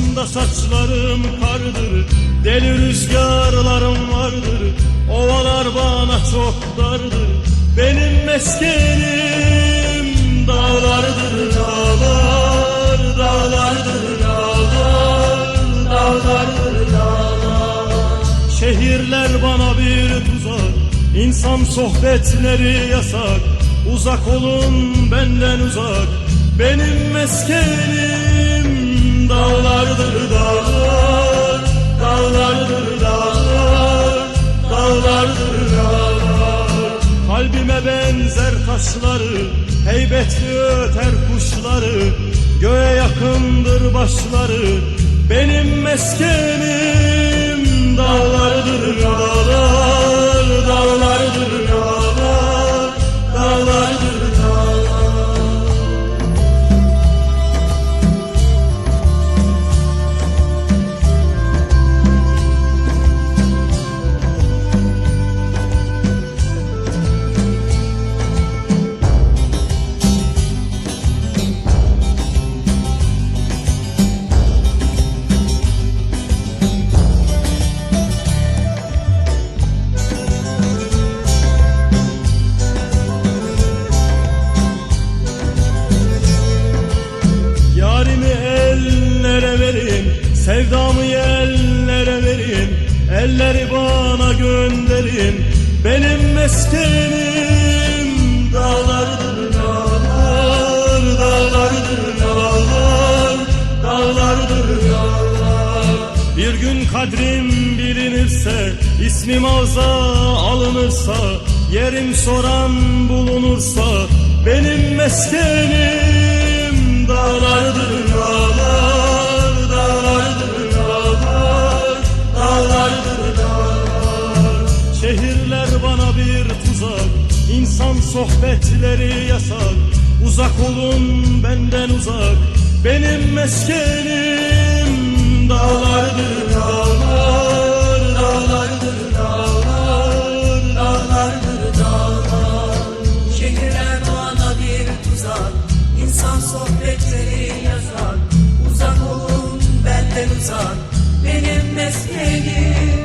Başımda saçlarım kardır Deli rüzgarlarım vardır. Ovalar bana çok dardır Benim meskenim dağlardır dağlar Dağlardır dağlar Dağlardır dağlar. Şehirler bana bir tuzak İnsan sohbetleri yasak. Uzak olun benden uzak Benim meskenim Kalbime benzer taşları Heybetli öter kuşları Göğe yakındır başları. Benim meskenim dağlardır dağlar ellere vereyim Sevdamı ellere vereyim Elleri bana gönderin Benim meskenim Dağlardır dağlar Dağlardır dağlar Dağlardır dağlar. Bir gün kadrim bilinirse ismim ağza alınırsa Yerim soran bulunursa Benim meskenim İnsan sohbetleri yasak. Uzak olun benden uzak. Benim meskenim Dağlardır dağlar Dağlardır dağlar Dağlardır dağlar. Şehirler bana bir tuzak. İnsan sohbetleri yasak. Uzak olun benden uzak. Benim mesleğim